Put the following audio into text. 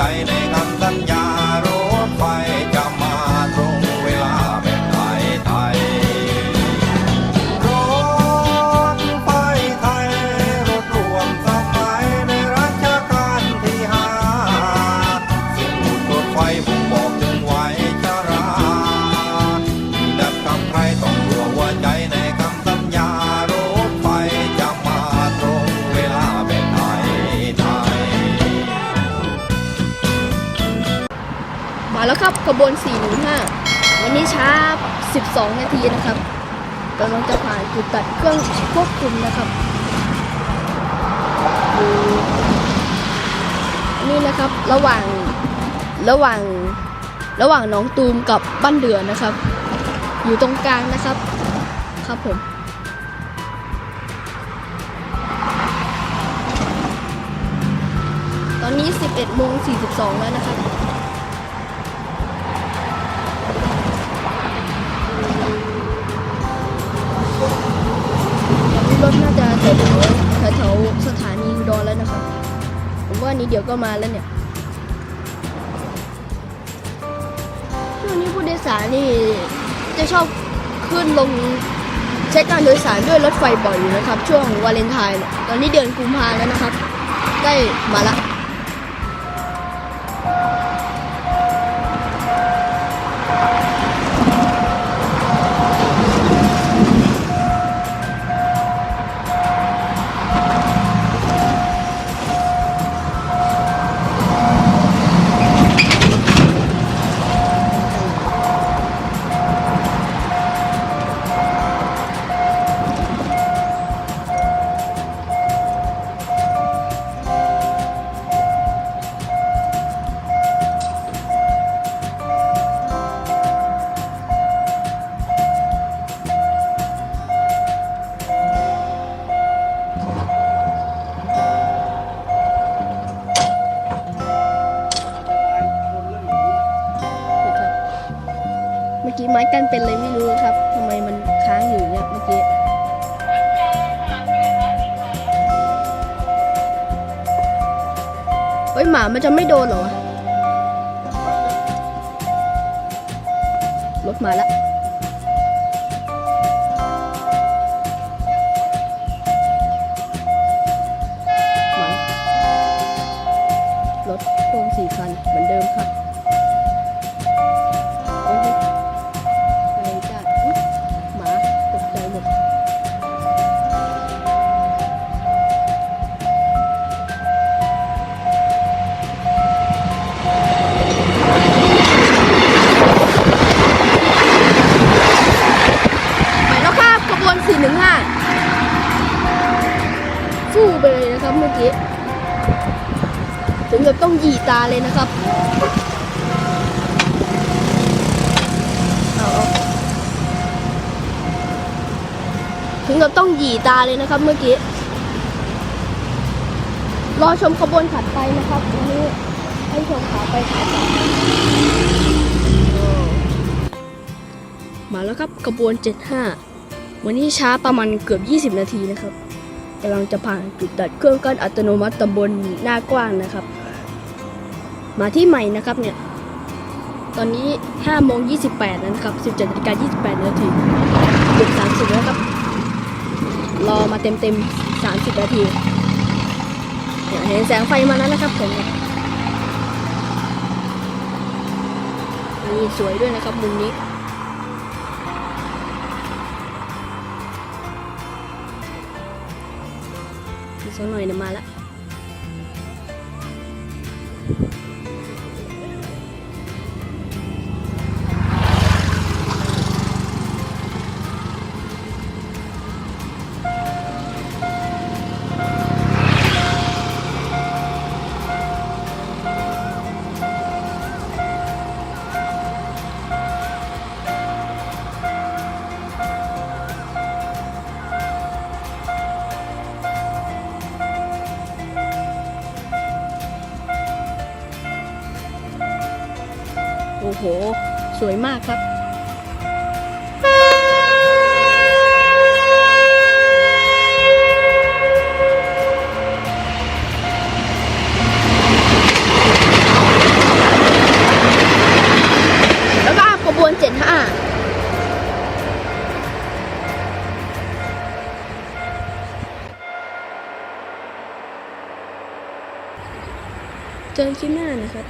đại này าแล้วครับขบวน415วันนี้ช้า 12 นาทีนะครับกำลังจะผ่านจุดตัดเครื่องควบคุมนะครับนี่นะครับระหว่างระหว่างระหว่างน้องตูมกับบ้านเดือนะครับ อยู่ตรงกลางนะครับครับผมตอนนี้ 11โมง42 แล้วนะครับ ถน่าจะแถวแถวแถวๆสถานีอุดรแล้วนะครับ ผมว่านี้เดี๋ยวก็มาแล้วเนี่ย ช่วงนี้ผู้โดยสารนี่จะชอบขึ้นลงใช้การโดยสารด้วยรถไฟบ่อยอยู่นะครับ ช่วงวาเลนไทน์เนี่ยตอนนี้เดือนกุมภาแล้วนะครับ ใกล้มาละ ไม้กั้นเป็นเลยไม่รู้ครับทำไมมันค้างอยู่เนี่ยเมื่อกี้เฮ้ยหมามันจะไม่โดนเหรอวะรถมาแล้ว กี้ ถึงกับต้องหยีตาเลยนะครับถึงกับต้องหยีตาเลยนะครับเมื่อกี้ รอชมขบวนถัดไปนะครับวันนี้ให้ชมขาไปขาต่อมาแล้วครับขบวน 75 วันนี้ช้าประมาณเกือบ 20 นาทีนะครับ กำลังจะผ่านจุดตัดเครื่องกั้นอัตโนมัติตำบลหน้ากว้างนะครับ มาที่ใหม่นะครับเนี่ย ตอนนี้5โมง28แล้วนะครับ 17นาฬิกา28นาทีเกือบ30แล้วครับ รอมาเต็มเต็ม30นาทีเห็นแสงไฟมาแล้วนะครับผมเนี่ยนี่สวยด้วยนะครับมุมนี้ สักหน่อยนะมาละ โอ้โห สวยมากครับแล้วก็ขบวน75เจอกันคลิปหน้านะครับ